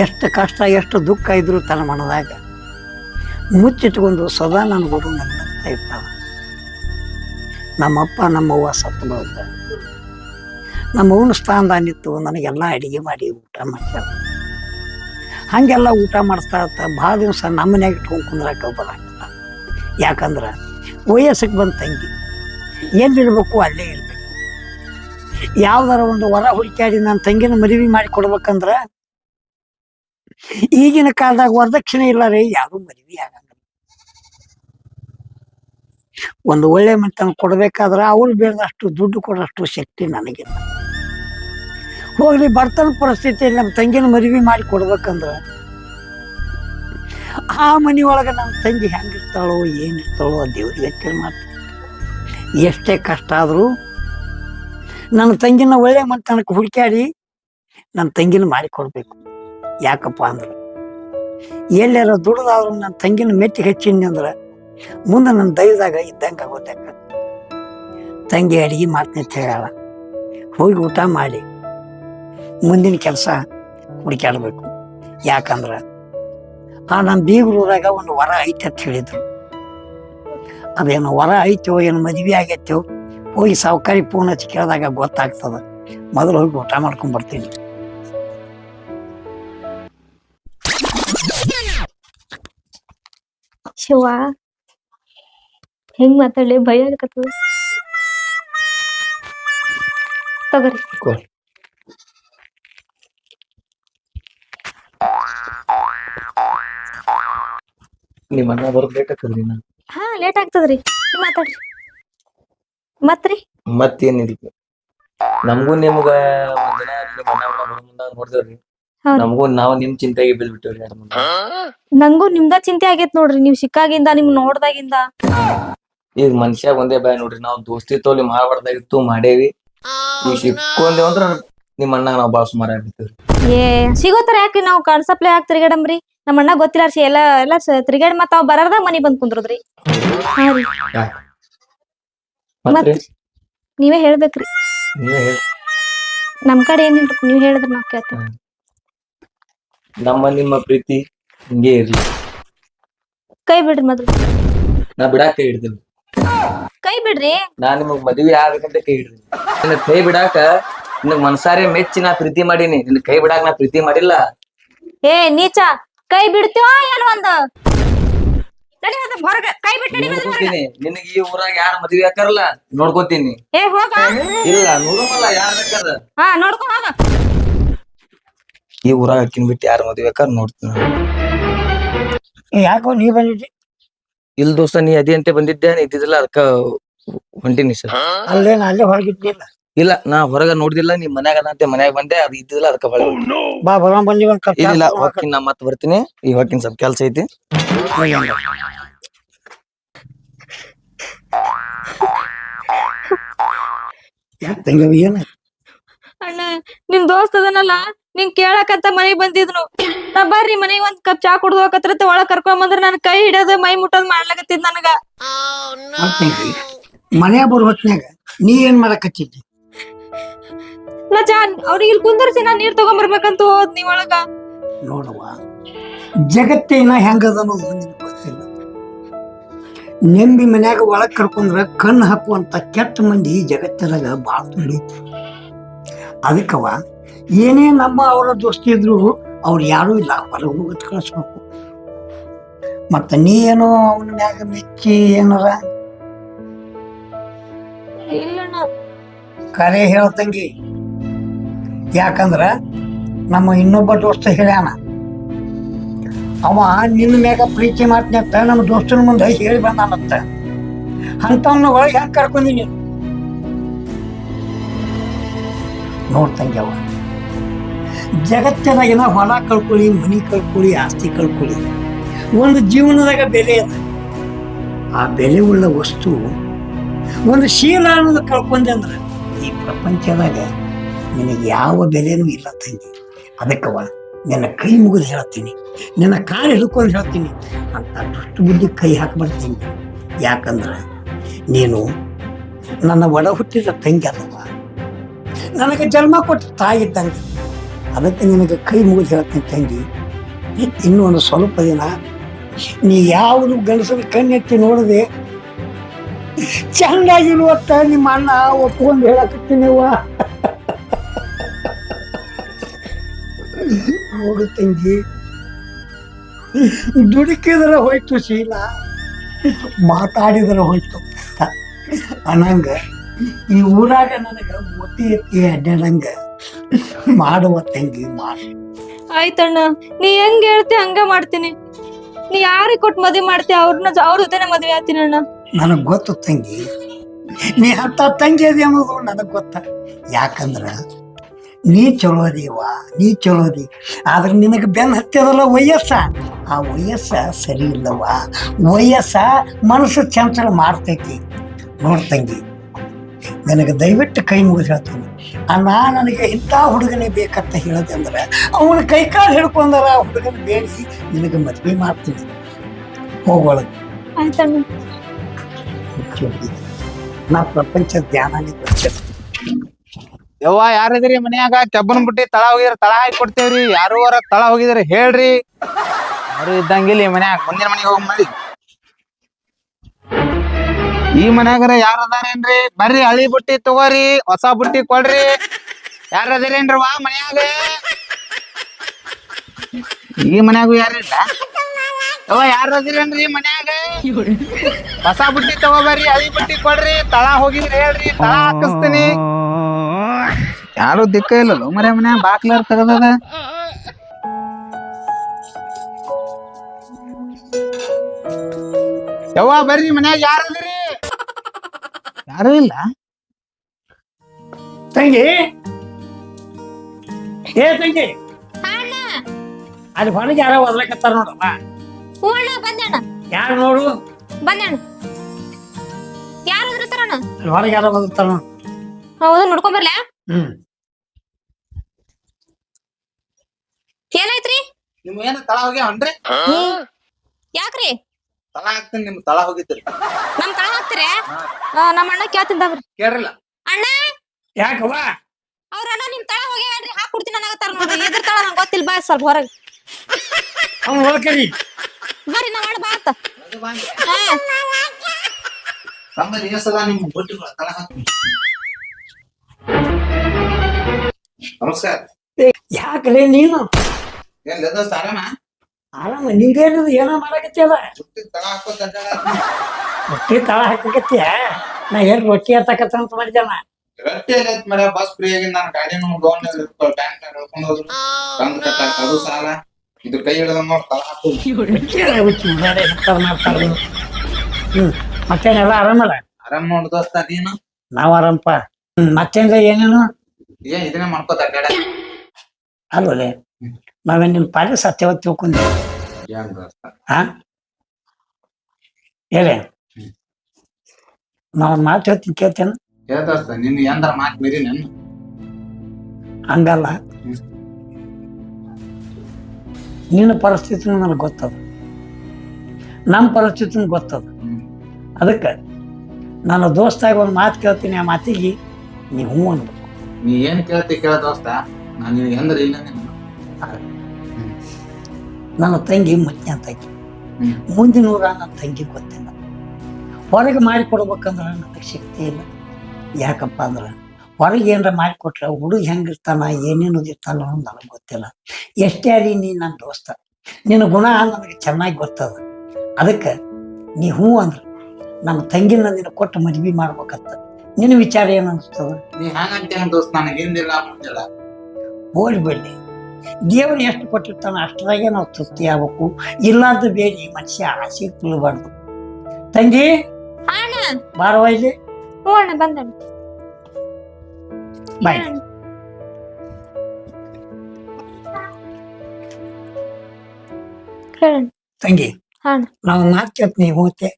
ಎಷ್ಟು ಕಷ್ಟ ಎಷ್ಟು ದುಃಖ ಇದ್ರು ತನ್ನ ಮನದಾಗ ಮುಚ್ಚಿಟ್ಕೊಂಡು ಸದಾ ನನ್ನ ಗುರು ನಗ್ತಾ ಇರ್ತಾವ. ನಮ್ಮಪ್ಪ, ನಮ್ಮವ್ವ ಸತ್ತು ಬಂದ ನಮ್ಮ ಅವನ ಸ್ಥಾನದಾಗ ನಿಂತು ನನಗೆಲ್ಲ ಅಡಿಗೆ ಮಾಡಿ ಊಟ ಮಾಡ್ತಾವ ಹಂಗೆಲ್ಲ ಊಟ ಮಾಡಿಸ್ತಾ ಇರ್ತಾ ಭಾಳ ದಿವಸ ನಮ್ಮ ಮನ್ಯಾಗ ಇಟ್ಕೊಂಡು ಕುಂದ್ರಾಕ ಬರಾಕ್ತ ಯಾಕಂದ್ರೆ ವಯಸ್ಸಿಗೆ ಬಂದ ತಂಗಿ, ಎಲ್ಲಿರ್ಬೇಕು ಅಲ್ಲೇ ಇರ್ಬೇಕು. ಯಾವ್ದಾರ ಒಂದು ವರ ಹುಡುಕಾಡಿ ನನ್ನ ತಂಗಿನ ಮದುವೆ ಮಾಡಿ ಕೊಡ್ಬೇಕಂದ್ರ ಈಗಿನ ಕಾಲದಾಗ ವರದಕ್ಷಿಣೆ ಇಲ್ಲ ರೀ ಯಾರು ಮದುವೆ ಆಗಂಗಿಲ್ಲ ಒಂದು ಒಳ್ಳೆ ಮನೆತನ ಕೊಡ್ಬೇಕಾದ್ರೆ ಅವ್ರು ಬೇಡದಷ್ಟು ದುಡ್ಡು ಕೊಡೋಷ್ಟು ಶಕ್ತಿ ನನಗಿಲ್ಲ. ಹೋಗ್ಲಿ ಬರ್ತನ ಪರಿಸ್ಥಿತಿ ನಮ್ಮ ತಂಗಿನ ಮದುವೆ ಮಾಡಿ ಕೊಡ್ಬೇಕಂದ್ರೆ ಆ ಮನೆಯೊಳಗೆ ನಮ್ಮ ತಂಗಿ ಹೆಂಗಿರ್ತಾಳೋ, ಏನಿರ್ತಾಳೋ ಆ ದೇವ್ರಿಗೆ ಹೆಚ್ಚಿನ ಮಾತು. ಎಷ್ಟೇ ಕಷ್ಟ ಆದರೂ ನನ್ನ ತಂಗಿನ ಒಳ್ಳೆ ಮನೆತನಕ್ಕೆ ಹುಡುಕ್ಯಾಡಿ ನನ್ನ ತಂಗಿನ ಮಾಡಿ ಕೊಡಬೇಕು. ಯಾಕಪ್ಪ ಅಂದ್ರೆ ಎಲ್ಲಾರ ದುಡ್ದಾದ್ರು ನನ್ನ ತಂಗಿನ ಮೆಟ್ಟಿ ಹೆಚ್ಚಿನ ಅಂದ್ರೆ ಮುಂದೆ ನನ್ನ ದೈವದಾಗ ಇದ್ದಂಗೆ ಆಗೋದಕ್ಕ ತಂಗಿ ಅಡಿಗೆ ಮಾಡ್ತೀನಿ ಅಂತ ಹೇಳ ಹೋಗಿ ಊಟ ಮಾಡಿ. ಮುಂದಿನ ಕೆಲಸ ಹುಡುಕಾಡ್ಬೇಕು ಯಾಕಂದ್ರೆ ಆ ನಮ್ಮ ಬೀಗರೂರಾಗ ಒಂದು ವರ ಐತೆ ಅಂತ ಹೇಳಿದ್ರು. ಅದೇನು ವರ ಐತೋ ಏನು ಮದುವೆ ಆಗೈತೋ ಹೋಗಿ ಸಾವುಕಾರಿ ಪೂರ್ಣ ಕೇಳಿದಾಗ ಗೊತ್ತಾಗ್ತದ. ಮೊದಲು ಹೋಗಿ ಊಟ ಮಾಡ್ಕೊಂಬರ್ತೀನಿ ಶಿವ ಹೆಂಗ್ ಮಾತಾಡ್ಲಿ? ಭಯ ಆಗಕತ್ತದ ತಗೋರಿ. ನಿಮ್ಮ ಅಣ್ಣ ಬರೋದ್ ಲೇಟ್ ಆಗ್ತದ್ರಿ ನಾ ಹಾ ಲೇಟ್ ಆಗ್ತದ್ರಿ. ನೀವ್ ಮಾತಾಡ್ರಿ. ಮತ್ರಿ? ಮತ್ತೇನಿಲ್ಲ. ನಮಗೂ ನಿಮ್ಗ ಒಂದಿನ ನಿಮ್ಮ ಅಣ್ಣ ಬರೋ ಮುಂದ ನೋಡ್ದೇವ್ರಿ ಹಾ. ನಮಗೂ ನಾವ್ ನಿಮ್ ಚಿಂತೆಗೆ ಯಾರ ಮುಂದ. ನಂಗೂ ನಿಮ್ದ ಚಿಂತೆ ಆಗೈತ್ ನೋಡ್ರಿ. ನೀವ್ ಸಿಕ್ಕಾಗಿಂದ ನಿಮ್ ನೋಡ್ದಾಗಿಂದ. ಈಗ ಮನುಷ್ಯ ಒಂದೇ ಬಾಯ್ ನೋಡ್ರಿ ನಾವು ದೋಸ್ತಿ ತೋಲಿ ಮಾಡ್ಬಾರ್ದಾಗಿತ್ತು ಮಾಡೇವಿ. ಈಗ ಸಿಕ್ಕೊಂದೇವ್ ಅಂದ್ರ ನಿಮ್ಮ ಅಣ್ಣ ನಾವ್ ಬಾಳ ಸುಮಾರು ಆಗ್ಬಿಡ್ತೇವ್ರಿ. ಏ ಸಿಗೋತರ ಯಾಕ್ರಿ ನಾವು ಕಳ್ಸಪ್ಲೆ ಯಾಕೆ ತಿರ್ಗಾಡಮ್ರಿ ನಮ್ಮ ಅಣ್ಣ ಗೊತ್ತಿಲ್ಲ ಸಿ ಎಲ್ಲ ಎಲ್ಲ ತಿರ್ಗಾಡ್ ಮತ್ತ ಅವ್ ಬರಾರ್ದಾಗ ಮನಿ ಬಂದ್ ಕುಂದ್ರದ್ರಿ. ಹಾ ರೀ. ಮತ್ರಿ ಮತ್ರಿ ನೀವೇ ಹೇಳ್ಬೇಕ್ರಿ. ನೀವೇ ಹೇಳಿ. ನಮ್ ಕಡೆ ಏನಿಲ್ರಿ ನೀವ್ ಹೇಳಿದ್ರ ನಾವ್ ಕೇಳ್ತೀವಿ. ನಮ್ಮ ನಿಮ್ಮ ಪ್ರೀತಿ ಹಿಂಗೇ ಇರ್ಲಿ. ಕೈ ಬಿಡ್ರಿ ಮೊದ್ಲು. ನಾ ಬಿಡಾಕ ಇಡ್ತೀನಿ ಕೈ ಬಿಡ್ರಿ. ನಾ ನಿಮಗ್ ಮದ್ವಿ ಆಗ್ಬೇಕಂತ ಕೈ ಬಿಡ್ರಿ ನಿನ್ನ ಕೈ ಬಿಡಾಕ ನಿನಗ್ ಮನ್ಸಾರೆ ಮೆಚ್ಚಿ ನಾ ಪ್ರೀತಿ ಮಾಡೀನಿ. ನಿನ್ನ ಕೈ ಬಿಡಾಕ ನಾ ಪ್ರೀತಿ ಮಾಡಿಲ್ಲ. ಏ ನೀಚ ಕೈ ಬಿಡ್ತೀವ ಏನು ಒಂದು? ನಡಿ ಅದ ಹೊರಗ. ಕೈ ಬಿಟ್ಟು ನಡಿ ಮೊದ್ಲು ಹೊರಗ. ನೋಡ್ಕೊತೀನಿ. ನಿನಗ್ ಈ ಊರಾಗ ಯಾರ ಮದ್ವಿ ಹಾಕಾರಲ್ಲ ನೋಡ್ಕೋತೀನಿ. ಏ ಹೋಗ. ಇಲ್ಲ ನೋಡಮಲ್ಲ ಯಾರ ಬೇಕಾದ ಹಾ ನೋಡ್ಕೊ ಹೋಗ. ಈ ಊರಾಗ ಅಕ್ಕಿನ ಬಿಟ್ಟು ಯಾರ ಮದ್ವಿ ಆಕಾರ ನೋಡ್ತೀನಿ. ಏ, ಯಾಕೋ ನೀ ಬಂದಿದ್ದಿ? ಇಲ್ ದೋಸ್ತ ನೀ ಅದೇ ಅಂತ ಬಂದಿದ್ದೆ ನೀ ಇದ್ದಿದ್ದಿಲ್ಲ ಅದಕ್ಕ ಹೊಂಟಿನಿ ಸರ್. ಅಲ್ಲೇನ ಅಲ್ಲೇ ಹೊರಗಿದ್ದಿಲ್ಲ ಇಲ್ಲ ನಾ ಹೊರಗ ನೋಡಿದಿಲ್ಲ ನೀ ಮನ್ಯಾಗ ಅದಂತೆ ಮನ್ಯಾಗ ಬಂದೆ ಅದು ಇದ್ದಿದ್ದಿಲ್ಲ ಅದಕ್ಕ ಹೊರಗೆ ಬಾ ಬರೋಣ ಬಂದಿ ಒಂದ್ ಕಪ್ ಚಾ ಇಲ್ಲ ಹೊಕ್ಕಿನ ನಾ ಮತ್ ಬರ್ತೀನಿ ಈ ಹೊಕ್ಕಿನ ಸ್ವಲ್ಪ ಕೆಲ್ಸ ಐತಿ. ತಂಗಿ ಏನ? ಅಣ್ಣ ನಿಮ್ ದೋಸ್ತ್ ಅದನಲ್ಲ? ನಿಂಗ್ ಕೇಳಕಂತ ಮನೆಗ್ ಬಂದಿದ್ನು. ನಾ ಬರ್ರಿ ಮನೆಗ್ ಒಂದ್ ಕಪ್ ಚಾ ಕುಡ್ದು ಹೋಗತ್ರತ್ತೆ ಒಳಗ್ ಕರ್ಕೊಂಡ್ ಬಂದ್ರ ನನ್ ಕೈ ಹಿಡಿಯೋದು ಮೈ ಮುಟ್ಟೋದ್ ಮಾಡ್ಲಕತ್ತಿದ್ ನನಗ. ಮನೆ ಬರೋ ಹೊತ್ನ್ಯಾಗ ನೀ ಏನ್ ಮಾಡಕತ್ತಿದ್ದಿ ನಾ ಚಾ ಅವ್ರಿಗೆ ಇಲ್ಲಿ ಕುಂದರ್ಸಿ ನಾ ನೀರ್ ತಗೊಂಬರ್ಬೇಕಂತ ಹೋದ್ ನೀ ಒಳಗ. ನೋಡುವ ಜಗತ್ತೇನ ಹೆಂಗದ ಅನ್ನೋದು ನಿನಗ್ ಗೊತ್ತಿಲ್ಲ. ನೆಂಬಿ ಮನ್ಯಾಗ ಒಳಗ್ ಕರ್ಕೊಂಡ್ರ ಕಣ್ಣು ಹಾಕುವಂತ ಕೆಟ್ಟ ಮಂದಿ ಈ ಜಗತ್ತದಾಗ ಬಾಳ ತುಂಬೈತಿ ಅದಕ್ಕವ ಏನೇ ನಮ್ಮ ಅವರ ದೋಸ್ತಿ ಇದ್ರು ಅವ್ರು ಯಾರೂ ಇಲ್ಲ ಹೊರಗೆ ಹೋಗೋದು ಕಳಿಸ್ಬೇಕು. ಮತ್ತ ನೀ ಏನೋ ಅವನ ಮ್ಯಾಗ ಮೆಚ್ಚಿ ಏನಾರ? ಕರೆ ಹೇಳ್ತಂಗಿ ಯಾಕಂದ್ರ ನಮ್ಮ ಇನ್ನೊಬ್ಬ ದೋಸ್ತ ಹೇಳ್ಯಾನ. ಅವ ನಿನ್ನ ಮ್ಯಾಗ ಪ್ರೀತಿ ಅಂತ ನಮ್ಮ ದೋಸ್ತನ ಮುಂದೆ ಹೇಳಿ ಬಂದಾನಂತ. ಅಂತವನ್ನ ಒಳಗೆ ಹೆಂಗೆ ಕರ್ಕೊಂಡಿ ನೀನು? ನೋಡ್ತಂಗಿ ಅವ. ಜಗತ್ತಿನಾಗಿನ ಹೊಲ ಕಳ್ಕೊಳ್ಳಿ, ಮನಿ ಕಳ್ಕೊಳ್ಳಿ, ಆಸ್ತಿ ಕಳ್ಕೊಳ್ಳಿ. ಒಂದು ಜೀವನದಾಗ ಬೆಲೆ ಅದ. ಆ ಬೆಲೆ ಉಳ್ಳ ವಸ್ತು ಒಂದು ಶೀಲ ಅನ್ನೋದು ಕಳ್ಕೊಂಡೆ ಅಂದ್ರೆ ಈ ಪ್ರಪಂಚದಾಗ ನಿನಗೆ ಯಾವ ಬೆಲೆನೂ ಇಲ್ಲ ತಂಗಿ. ಅದಕ್ಕವ ನಿನ್ನ ಕೈ ಮುಗಿದು ಹೇಳ್ತೀನಿ, ನಿನ್ನ ಕಾಲು ಹಿಡ್ಕೊಂಡು ಹೇಳ್ತೀನಿ ಅಂತ ದುಷ್ಟು ಬುದ್ಧಿ ಕೈ ಹಾಕ್ಬಿಡ್ತೀನಿ. ಯಾಕಂದ್ರೆ ನೀನು ನನ್ನ ಒಡ ಹುಟ್ಟಿದ ತಂಗಿ ಅಲ್ಲವ? ನನಗೆ ಜನ್ಮ ಕೊಟ್ಟ ತಾಯಿ ಇದ್ದಂಗೆ. ಅದಕ್ಕೆ ನಿನಗೆ ಕೈ ಮುಗಿದು ಹೇಳ್ತೀನಿ ತಂಗಿ. ಇನ್ನೂ ಒಂದು ಸ್ವಲ್ಪ ದಿನ ನೀ ಯಾವುದು ಗಂಡಸರ ಕಣ್ಣೆತ್ತಿ ನೋಡದೆ ಚಂದಾಗಿರುವತ್ತ ನಿಮ್ಮ ಅಣ್ಣ ಒಪ್ಕೊಂಡು ಹೇಳಕತ್ತೀನಿ ನೋಡು ತಂಗಿ. ದುಡುಕಿದ್ರೆ ಹೋಯ್ತು ಶೀಲ, ಮಾತಾಡಿದ್ರೆ ಹೋಯ್ತು. ಅನ್ನಂಗ ಈ ಊರಾಗ ನನಗೆ ಒತ್ತಿ ಎತ್ತಿ ಅಡ್ಡಾಡಂಗ ಮಾಡುವ ತಂಗಿ ಮಾಡಿ ಆಯ್ತಣ್ಣ ನೀ ಹೆಂಗ್ ಹೇಳ್ತಿ ಹಂಗ ಮಾಡ್ತೀನಿ. ನೀ ಯಾರಿಗೆ ಕೊಟ್ಟು ಮದ್ವೆ ಮಾಡ್ತಿ ಅವ್ರನ್ನ ಅವ್ರ ಜೊತೆನೆ ಮದ್ವೆ ಆಗ್ತೀನಿ ಅಣ್ಣ ನನಗ್ ಗೊತ್ತು ತಂಗಿ. ನೀ ಹತ್ತ ತಂಗಿ ಅದಿ ಅನ್ನೋದು ನನಗ್ ಗೊತ್ತ. ಯಾಕಂದ್ರ ನೀ ಚಲೋ ಅದೀವ ನೀ ಚಲೋದಿ ಆದ್ರೆ ನಿನಗೆ ಬೆನ್ ಹತ್ತಿದಲ್ಲ ವಯಸ್ಸ. ಆ ವಯಸ್ಸ ಸರಿ ಇಲ್ಲವ ವಯಸ್ಸ ಮನಸ್ಸು ಚಂಚಲ ಮಾಡ್ತೈತಿ. ನೋಡ್ತಂಗಿ ನನಗೆ ದಯವಿಟ್ಟು ಕೈ ಮುಗಿದು ಹೇಳ್ತೀನಿ. ಅಣ್ಣ ನನಗೆ ಇಂಥ ಹುಡುಗನೇ ಬೇಕಂತ ಹೇಳದೆ ಅಂದ್ರೆ ಅವನ ಕೈ ಕಾಲು ಹಿಡ್ಕೊಂಡಾರ ಆ ಹುಡುಗನ ಬೇಡಿ ನಿನಗೆ ಮದುವೆ ಮಾಡ್ತೀನಿ. ಹೋಗೋಳಗೆ ನಾ ಪ್ರಪಂಚ ಧ್ಯಾನನೇ ಯವ್ವ ಯಾರಿದ್ರಿ ಮನ್ಯಾಗ? ಕೆಬ್ಬನ್ ಬಿಟ್ಟಿ ತಳ ಹೋಗಿದ್ರೆ ತಳ ಹಾಕಿ ಕೊಡ್ತೇವ್ರಿ. ಯಾರು ಹೊರ ತಳ ಹೋಗಿದ್ರೆ ಹೇಳ್ರಿ. ಯಾರು ಇದ್ದಂಗಿಲ್ಲ ಈ ಮನ್ಯಾಗ. ಮುಂದಿನ ಮನೆಗೆ ಹೋಗಿ ಮಾಡಿ ಈ ಮನ್ಯಾಗರ ಯಾರ ಅದಾರೇನ್ರಿ ಬರ್ರಿ ಹಳಿ ಬುಟ್ಟಿ ತಗೋರಿ, ಹೊಸ ಬುಟ್ಟಿ ಕೊಡ್ರಿ. ಯಾರ ಅದಾರೇನ್ರಿ ವಾ ಮನ್ಯಾಗ? ಈ ಮನ್ಯಾಗು ಯಾರಿಲ್ಲ? ಅವ ಯಾರ ಅದಿರೇನ್ರಿ ಮನ್ಯಾಗ? ಹೊಸ ಬುಟ್ಟಿ ತಗೋಬರ್ರಿ, ಹಳಿ ಬುಟ್ಟಿ ಕೊಡ್ರಿ, ತಳ ಹೋಗಿದ್ರಿ ಹೇಳ್ರಿ, ತಳ ಹಾಕಿಸ್ತೀನಿ. ಯಾರು ದಿಕ್ಕ ಇಲ್ಲ ಮರೆ ಮನ್ಯಾಗ ಬಾಕ್ಲಾರ್ ತೆಗದದ? ಯವ್ವ, ಬರ್ರಿ ಮನ್ಯಾಗ ಯಾರು ಅದಿರಿ ಯಾರು ಇಲ್ಲ. ತಂಗಿ? ಏ ತಂಗಿ? ಅಲ್ಲಿ ಹೊರಗೆ ಯಾರೋ ಒದ್ಲಕತ್ತಾರ ನೋಡಮ್ಮ ಹ್ಞೂ ಅಣ್ಣ ಬಂದೆ ಅಣ್ಣ. ಯಾರು ನೋಡು? ಬಂದೆ ಅಣ್ಣ. ಯಾರು ಅದ್ರತಾರಣ್ಣ ಅಲ್ಲಿ ಹೊರಗೆ ಯಾರೋ ಒದರ್ತಾರ ನೋಡು. ಹೌದು ನೋಡ್ಕೊಂಡ್ ಬರ್ಲ? ಹ್ಮ್. ಏನಾಯ್ತ್ರಿ? ನಿಮ್ ಏನ ತಳ ಹೋಗ್ಯಾವನ್ರಿ ಯಾಕ್ರಿ? ತಳ ಹಾಕ್ತೀನಿ ನಿಮ್ ತಳ ಹೋಗಿದ್ರಿ ನಮ್ ತಳ ಹಾಕ್ತಿರ? ನಮ್ಮ ಅಣ್ಣ ಕೇಳ್ತಿದ್ದ ಬರ್ರಿ ಕೇಳ್ರಲ್ಲ. ಅಣ್ಣ! ಯಾಕವ್ವ ಅವ್ರ ಅಣ್ಣ ನಿಮ್ ತಳ ಹೋಗ್ಯಾನ್ರಿ ಹಾಕ್ ಕೊಡ್ತೀನಿ ಅನ್ನಕತ್ತಾರ ನೋಡ್ರಿ. ಎದ್ರ ತಳ ನಂಗೆ ಗೊತ್ತಿಲ್ಲ ಬಾ ಸ್ವಲ್ಪ ಹೊರಗೆ. ಅವ್ನು ಹೊರಕರಿ ಬರ್ರಿ ನಮ್ಮ ಅಣ್ಣ ಬಾ ಅಂತ. ಹಾ. ತಮ್ಮಲ್ಲಿ ಎಸದ ನಿಮ್ ಗೊತ್ತಿಲ್ಲ ತಳ ಹಾಕ್ತೀನಿ. ನಮಸ್ಕಾರ. ಯಾಕ್ರಿ ನೀನು? ಏನ್ ಲದೋಸ್ತ ಆರಾಮ? ಆರಾಮ ನಿಂಗೇನು ಏನೋ ಮಾಡಕತ್ತಿಯಲ್ಲ ಬುಟ್ಟಿ ತಳ ಹಾಕೋತ ರೊಟ್ಟಿ ತಳ ಹಾಕಕತ್ತೀಯ ನಾ ಏನ್ ರೊಟ್ಟಿ ಹತ್ತಕತ್ತ ಅಂತ ಮಾಡಿದ್ಯಾನ ರೊಟ್ಟಿ ಏನೈತ್ ಮರ ಬಸ್ ಫ್ರೀ ಆಗಿ ನಾನು ಗಾಡಿನ ಲೋನ್ ಬ್ಯಾಂಕ್ ಹೇಳ್ಕೊಂಡು ಹೋದ್ರು. ತಂದ್ ಕಟ್ಟಾಕ ಅದು ಸಾಲ. ಇದು ಕೈ ಹಿಡಿದ ನೋಡಿ ತಳ ಹಾಕೋದು. ಮಾಡ್ತಾರ ಹ್ಮ್ ಮತ್ತೇನೆಲ್ಲ ಆರಾಮಲ್ಲ ಆರಾಮ್ ನೋಡ್ ದೋಸ್ತ ನೀನು? ನಾವ್ ಆರಾಮಪ್ಪ. ಮತ್ತೇನ್ರ ಏನೇನು? ಏನ್ ಇದನ್ನ ಮಾಡ್ಕೋತ ಅಡ್ಡಾಡ ಅಲ್ವಲೆ? ನಾವೇ ನಿಮ್ ಪಾಲಿ ಸತ್ಯವತ್ತು ತಿಳ್ಕೊಂಡಿ ಹಾ ಹೇಳಿ. ನಾವ್ ಮಾತು ಹೇಳ್ತೀನಿ ಕೇಳ್ತೇನೆ. ಏ ದೋಸ್ತ ನಿನ್ ಎಂದ್ರ ಮಾತ್ ಮೀರಿ ನನ್ ಹಂಗಲ್ಲ. ನಿನ್ನ ಪರಿಸ್ಥಿತಿ ನನಗೆ ಗೊತ್ತದ. ನಮ್ಮ ಪರಿಸ್ಥಿತಿ ಗೊತ್ತದ. ಅದಕ್ಕೆ ನನ್ನ ದೋಸ್ತಾಗ ಒಂದು ಮಾತು ಕೇಳ್ತೀನಿ ಆ ಮಾತಿಗೆ ನೀವು ಹ್ಞೂ ಅನ್ಬೇಕು. ನೀ ಏನು ಕೇಳ್ತಿ ಕೇಳ ದೋಸ್ತ. ನಾನು ನಿನಗೆ ಅಂದ್ರೆ ಇಲ್ಲ ನಿನ್ನ ನನ್ನ ತಂಗಿ ಮತ್ತೆ ಅಂತ. ಮುಂದಿನ ಊರ ನನ್ನ ತಂಗಿ ಗೊತ್ತಿಲ್ಲ ಹೊರಗೆ ಮಾಡಿ ಕೊಡ್ಬೇಕಂದ್ರೆ ನನಗೆ ಶಕ್ತಿ ಇಲ್ಲ. ಯಾಕಪ್ಪ ಅಂದ್ರೆ ಹೊರಗೆ ಏನಾರ ಮಾಡಿಕೊಟ್ರೆ ಹುಡುಗ ಹೆಂಗಿರ್ತಾನ ಏನೇನು ಇರ್ತಾನ ನನಗೆ ಗೊತ್ತಿಲ್ಲ. ಎಷ್ಟೇ ಆಗಲಿ ನೀ ನನ್ನ ದೋಸ್ತ. ನಿನ್ನ ಗುಣ ನನಗೆ ಚೆನ್ನಾಗಿ ಗೊತ್ತದ. ಅದಕ್ಕೆ ನೀ ಹ್ಞೂ ಅಂದ್ರೆ ನಮ್ಮ ತಂಗಿನ ನಿನ್ನ ಕೊಟ್ಟು ಮದ್ವಿ ಮಾಡ್ಬೇಕಂತ. ನಿನ್ನ ವಿಚಾರ ಏನು ಅನಿಸ್ತದ? ನೀ ಹೇಗಂತ ಹೆಂಗ್ ದೋಸ್ತ ನನಗೆ ಹಿಂದಿಲ್ಲ ಮುಂದಿಲ್ಲ. ಹೋಗ್ಬೇಡಿ ದೇವ್ರು ಎಷ್ಟು ಕೊಟ್ಟಿರ್ತಾನ ಅಷ್ಟರಾಗೆ ನಾವು ತೃಪ್ತಿ ಆಗ್ಬೇಕು. ಇಲ್ಲಾಂತ ಬೇಡಿ ಮನುಷ್ಯ ಆಸೆ ತುಳಬಾರ್ದು ತಂಗಿ ಬಾರವ ಇಲ್ಲಿ? ಬಾಯ್. ತಂಗಿ ನಾವು ಮಾತು ಕೇಳ್ತೀನಿ ಹೋತೆ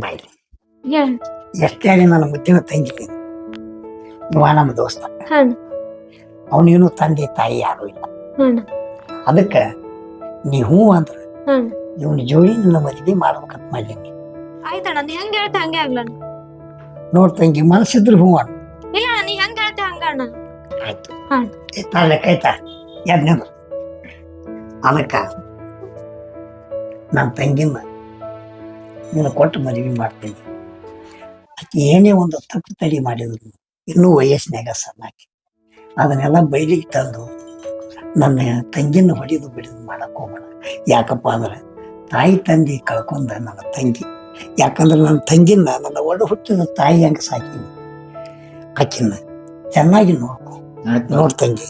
ಬಾಯ್. ಎಷ್ಟೇ ನನ್ನ ಮುದ್ದಿನ ತಂಗಿ. ನೀನು. ನಮ್ಮ ದೋಸ್ತ. ಅವನೇನು ತಂದೆ ತಾಯಿ ಯಾರು ಇಲ್ಲ. ಅದಕ್ಕೆ ನೀ ಹೂ ಅಂದ್ರೆ ಇವನ ಜೋಡಿ ನಿನ್ನ ಮದುವೆ ಮಾಡ್ಬೇಕಂತ ಮಾಡೀನಿ ಆಯ್ತಣ್ಣ ನೀ ಹೆಂಗ್ ಹೇಳ್ತಿ ಹಂಗೆ ಆಗ್ಲಣ್ಣ ನೋಡ್ ತಂಗಿ ಮನಸ್ಸಿದ್ರೆ ಹ್ಞೂ ಅಣ್ಣ. ಇಲ್ಲ ನೀ ಹೆಂಗ್ ಹೇಳ್ತಾ ಹಂಗ ಅಣ್ಣ? ಆಯ್ತು. ಹಾ. ಲೆಕ್ಕ ಆಯ್ತಾ ಎದ್ನೇದು ಅದಕ್ಕ ನನ್ನ ತಂಗಿನ ನೀನು ಕೊಟ್ಟು ಮದುವೆ ಮಾಡ್ತೀನಿ. ಆಕೆ ಏನೇ ಒಂದು ತಪ್ಪು ತಡಿ ಮಾಡಿದ್ರು ಇನ್ನೂ ವಯಸ್ಸಿನಾಗ ಸಣ್ಣಾಕಿ. ಅದನ್ನೆಲ್ಲ ಬೈಲಿಗೆ ತಂದು ನನ್ನ ತಂಗಿನ ಹೊಡೆದು ಬಿಡಿದು ಮಾಡಕ್ಕೆ ಹೋಗೋಣ ಯಾಕಪ್ಪ ಅಂದ್ರೆ ತಾಯಿ ತಂದೆ ಕಳ್ಕೊಂಡ ನನ್ನ ತಂಗಿ ಯಾಕಂದ್ರೆ ನನ್ನ ತಂಗಿನ ನನ್ನ ಒಡ ಹುಟ್ಟಿದ ತಾಯಿ ಹಂಗೆ ಸಾಕಿನಿ ಆಕಿನ ಚೆನ್ನಾಗಿ ನೋಡ್ಕೊ. ನೋಡ್ ತಂಗಿ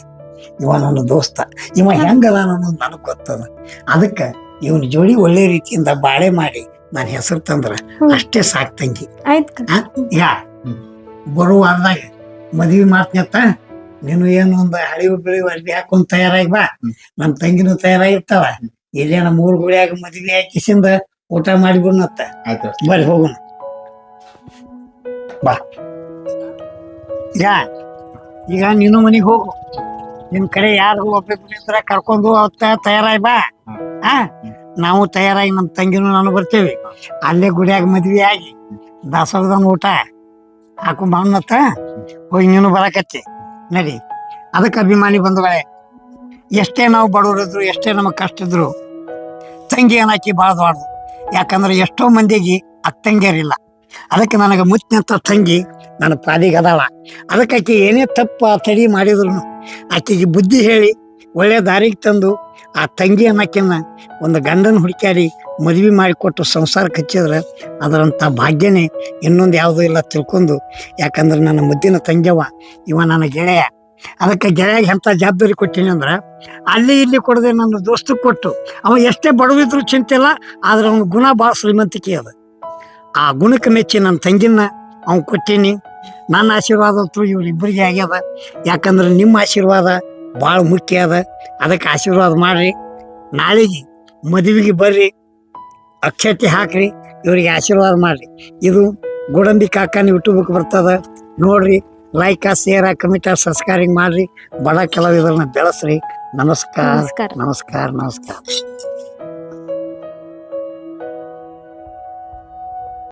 ಇವ ನನ್ನ ದೋಸ್ತ ಇವ ಹೆಂಗದ ಅನ್ನೋದು ನನಗೆ ಗೊತ್ತದ. ಅದಕ್ಕೆ ಇವನ ಜೋಡಿ ಒಳ್ಳೆ ರೀತಿಯಿಂದ ಬಾಳೆ ಮಾಡಿ ನಾನು ಹೆಸರು ತಂದ್ರ ಅಷ್ಟೇ ಸಾಕ್ ತಂಗಿ. ಯಾ ಕಣ್. ಆ? ಈಗ ಬರುವ ಅಂದಾಗ ಮದ್ವಿ ಮಾಡ್ತೀನತ್ತ ನೀನು ಏನು ಒಂದು ಹಳಿವು ಬಿಳಿ ಅರ್ಬಿ ಹಾಕೊಂಡು ತಯಾರಾಗಿ ಬಾ. ನಮ್ಮ ತಂಗಿನೂ ತಯಾರಾಗಿರ್ತಾವ. ಇಲ್ಲೇ ನಮ್ಮ ಊರ್ ಗುಡಿಯಾಗ ಮದ್ವಿ ಹಾಕಿಸಿಂದ ಊಟ ಮಾಡಿಬಿಡ್ನತ್ತ. ಆಯ್ತು. ಬರ್ರಿ ಹೋಗೋಣ. ಬಾ. ಈಗ ಈಗ ನೀನು ಮನೆಗೆ ಹೋಗು. ನಿಮ್ ಕಡೆ ಯಾರು ಒಬ್ಬರ ಕರ್ಕೊಂಡು ಅವತ್ತ ತಯಾರಾಗಿ ಬಾ. ಆ? ನಾವು ತಯಾರಾಗಿ ನಮ್ಮ ತಂಗಿನೂ ನಾನು ಬರ್ತೇವೆ. ಅಲ್ಲೇ ಗುಡಿಯಾಗ ಮದ್ವೆ ಆಗಿ ದಾಸೋಗದನ್ ಊಟ ಹಾಕೊಂಡ್ ಮತ್ತ ಹೋಗಿ ನೀನು ಬರಕತ್ತಿ. ನಡಿ. ಅದಕ್ಕೆ ಅಭಿಮಾನಿ ಬಂಧುಗಳೇ, ಎಷ್ಟೇ ನಾವು ಬಡವರಿದ್ರು, ಎಷ್ಟೇ ನಮಗೆ ಕಷ್ಟ ಇದ್ರು ತಂಗಿ ಏನಾಕಿ ಭಾಳ ದೊಡ್ಡದು. ಯಾಕಂದ್ರೆ ಎಷ್ಟೋ ಮಂದಿಗೆ ಅತ್ತಂಗಿಯರಿಲ್ಲ ಅದಕ್ಕೆ ನನಗೆ ಮುತ್ತಿನಂತ ತಂಗಿ ನನ್ನ ಪಾದಿಗೆ ಅದಾಳ. ಅದಕ್ಕೆ ಆಕೆ ಏನೇ ತಪ್ಪು ತಡಿ ಮಾಡಿದ್ರು ಆಕೆಗೆ ಬುದ್ಧಿ ಹೇಳಿ ಒಳ್ಳೆ ದಾರಿಗೆ ತಂದು ಆ ತಂಗಿ ಅನ್ನಕ್ಕಿನ್ನ ಒಂದು ಗಂಡನ ಹುಡುಕ್ಯಾಡಿ ಮದುವೆ ಮಾಡಿಕೊಟ್ಟು ಸಂಸಾರ ಕಚ್ಚಿದ್ರೆ ಅದರಂಥ ಭಾಗ್ಯನೇ ಇನ್ನೊಂದು ಯಾವುದೂ ಇಲ್ಲ ತಿಳ್ಕೊಂಡು, ಯಾಕಂದ್ರೆ ನನ್ನ ಮುದ್ದಿನ ತಂಗ್ಯವ, ಇವ ನನ್ನ ಗೆಳೆಯ. ಅದಕ್ಕೆ ಗೆಳೆಯಾಗಿ ಎಂಥ ಜವಾಬ್ದಾರಿ ಕೊಟ್ಟಿನಿ ಅಂದ್ರೆ, ಅಲ್ಲಿ ಇಲ್ಲಿ ಕೊಡದೆ ನನ್ನ ದೋಸ್ತಕ್ಕೆ ಕೊಟ್ಟು, ಅವ ಎಷ್ಟೇ ಬಡವಿದ್ರು ಚಿಂತೆ ಇಲ್ಲ, ಆದ್ರೆ ಅವನ ಗುಣ ಭಾಳ ಶ್ರೀಮಂತಿಕೆ ಅದು. ಆ ಗುಣಕ್ಕೆ ಮೆಚ್ಚಿ ನನ್ನ ತಂಗಿನ ಅವ್ನು ಕೊಟ್ಟೀನಿ. ನನ್ನ ಆಶೀರ್ವಾದ ಅಂತೂ ಇವ್ರಿಬ್ಬರಿಗೆ ಆಗ್ಯದ. ಯಾಕಂದ್ರೆ ನಿಮ್ಮ ಆಶೀರ್ವಾದ ಭಾಳ ಮುಖ್ಯ ಅದ. ಅದಕ್ಕೆ ಆಶೀರ್ವಾದ ಮಾಡ್ರಿ. ನಾಳೆಗೆ ಮದುವೆಗೆ ಬರ್ರಿ. ಅಕ್ಷತೆ ಹಾಕ್ರಿ. ಇವರಿಗೆ ಆಶೀರ್ವಾದ ಮಾಡ್ರಿ. ಇದು ಗೋಡಂಬಿ ಕಾಕನ ಯೂಟ್ಯೂಬ್ಗೆ ಬರ್ತದ. ನೋಡ್ರಿ ಲೈಕ್ ಶೇರ್ ಕಮೆಂಟ ಸಬ್ಸ್ಕ್ರೈಬ್ ಮಾಡ್ರಿ. ಬಡ ಕಲಾವಿದರನ್ನ ಬೆಳೆಸ್ರಿ. ನಮಸ್ಕಾರ. ನಮಸ್ಕಾರ. ನಮಸ್ಕಾರ ನಮಸ್ಕಾರ.